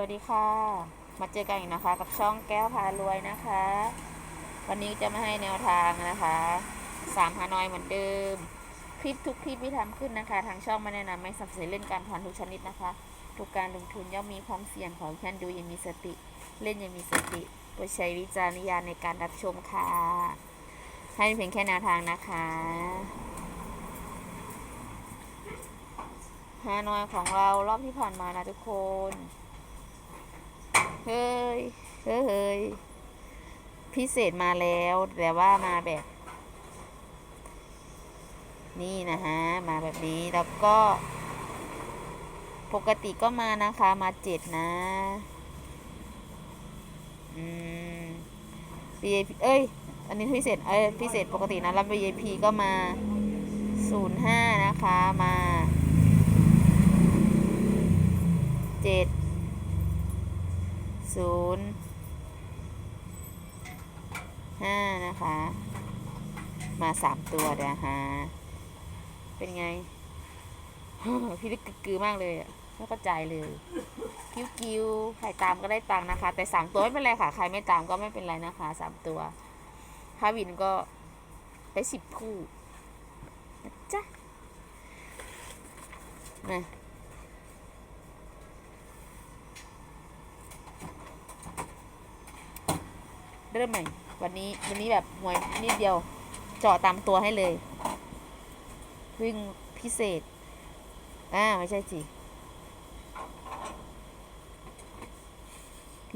วัสดีค่ะ มาเจอกันอีกนะคะ กับช่องแก้วพารวยนะคะ วันนี้จะมาให้แนวทางนะคะสามฮานอยเหมือนเดิม คลิปทุกคลิปที่ทำขึ้นนะคะ ทางช่องไม่แนะนำไม่สนับสนุนเล่นการพนันทุกชนิดนะคะ ทุกการลงทุนย่อมมีความเสี่ยงของท่านดูยังมีสติ เล่นยังมีสติโปรดใช้วิจารณญาณในการรับชมค่ะ ให้เพียงแค่แนวทางนะคะฮานอยของเรารอบที่ผ่านมานะทุกคน เฮ้ยเฮ้ย เฮ้ย พิเศษมาแล้วแต่ว่ามาแบบ นี่นะฮะ มาแบบนี้แล้วก็ ปกติก็มานะคะ มาเจ็ดนะ อืม VIP เอ้ย อันนี้พิเศษ เอ้ย พิเศษปกตินะแล้ว VIP ก็มา05นะคะ มาเจ็ด ศูนย์ห้านะคะ มาสามตัวเดี๋ยวฮะเป็นไง พี่ลึกกึกกือมากเลยอะไม่เข้าใจเลย กิ้วกิ้วใครตามก็ได้ตังค์นะคะ แต่สามตัวไม่เป็นไรค่ะ ใครไม่ตามก็ไม่เป็นไรนะคะสามตัวพาวินก็ได้สิบคู่นะจ๊ะมา เริ่มใหม่ วันนี้วันนี้แบบหวยนิดเดียวเจาะตามตัวให้เลย วิ่งพิเศษอ่าไม่ใช่สิ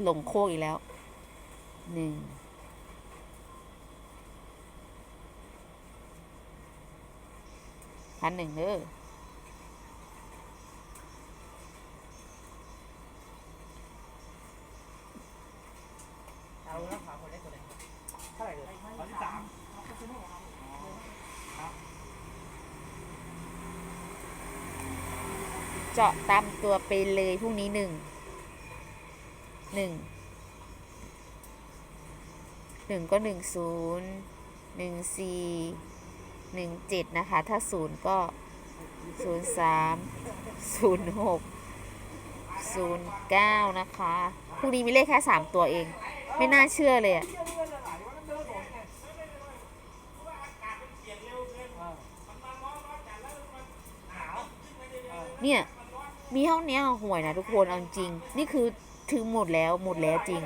หลงโคกอีกแล้วหนึ่งพันหนึ่งเด้อ เจาะตามตัวไปเลยพรุ่งนี้หนึ่ง หนึ่ง หนึ่งก็หนึ่งศูนย์หนึ่งสี่หนึ่งเจ็ดนะคะ ถ้าศูนย์ก็ศูนย์สามศูนย์หกศูนย์เก้านะคะพรุ่งนี้มีเลขแค่สามตัวเอง ไม่น่าเชื่อเลยอะ เนี่ย มีห้องนี้ห่วยนะทุกคนเอาจริง นี่คือถึงหมดแล้วหมดแล้วจริง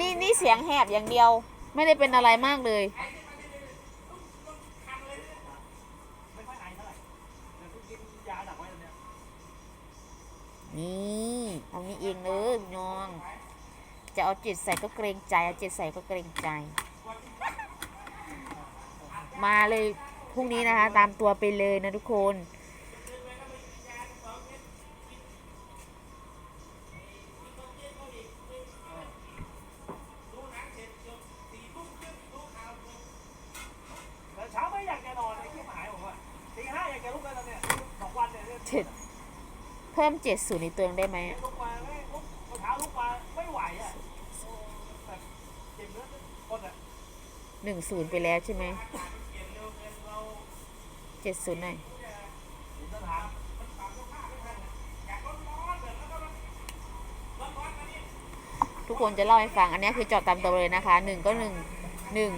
นี่นี่เสียงแหบอย่างเดียว ไม่ได้เป็นอะไรมากเลยไม่ค่อยไอเท่าไหร่แต่คุณกินยาดักไว้ตรงเนี้ยนี่เอานี้เองเลยน้อง จะเอาจิตใส่ก็เกรงใจเอาจิตใส่ก็เกรงใจ มาเลยพรุ่งนี้นะคะ ตามตัวไปเลยนะทุกคนแต่เช้าไม่อยากจะนอนไอ้ที่หายผมอะตีห้าอยากจะลุกแล้วตอนเนี้ยสองวันเนี่ยเนี่ยเจ็ดเพิ่มเจ็ดศูนย์ในตัวเองได้ไหม หนึ่งศูนย์ไปแล้วใช่ไหมเจ็ดศูนย์หน่อยถึงทุกคนจะเล่าให้ฟัง อันนี้คือจอดตามตัวเลยนะคะหนึ่งก็หนึ่งหนึ่ง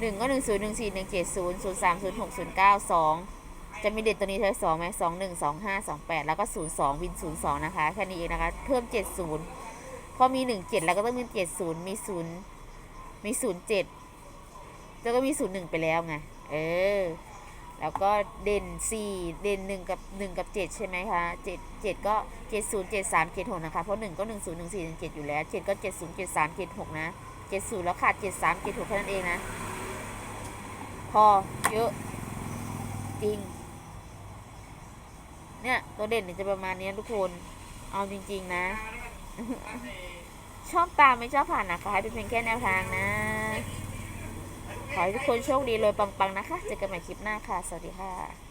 หนึ่งก็หนึ่งศูนย์หนึ่งสี่หนึ่งเจ็ดศูนย์ศูนย์สามศูนย์หกศูนย์เก้าสองจะมีเด็ดตัวนี้ใช้สองไหมสองหนึ่งสองห้าสองแปดแล้วก็ศูนย์สองวินศูนย์สองนะคะ แค่นี้เองนะคะ เพิ่มเจ็ดศูนย์พอมีหนึ่งเจ็ดแล้วก็ต้องมีเจ็ดศูนย์มีศูนย์ มีศูนย์เจ็ดแล้วก็มีศูนย์หนึ่งไปแล้วไง เออ แล้วก็เด่นสี่เด่นหนึ่งกับหนึ่งกับเจ็ดใช่ไหมคะเจ็ดเจ็ดก็เจ็ดศูนย์เจ็ดสามเจ็ดหกนะคะ เพราะหนึ่งก็หนึ่งศูนย์หนึ่งสี่หนึ่งเจ็ดอยู่แล้วเจ็ดก็เจ็ดศูนย์เจ็ดสามเจ็ดหกนะเจ็ดศูนย์แล้วขาดเจ็ดสามเจ็ดหกแค่นั้นเองนะ พอเยอะ จริง เนี่ย ตัวเด่นจะประมาณนี้ทุกคน เอาจริง ๆ นะ ชอบตามไม่ชอบผ่านนะคะให้เป็นเพียงแค่แนวทางนะ ขอให้ทุกคนโชคดีเลยปังๆนะคะ เจอกันใหม่คลิปหน้าค่ะ สวัสดีค่ะ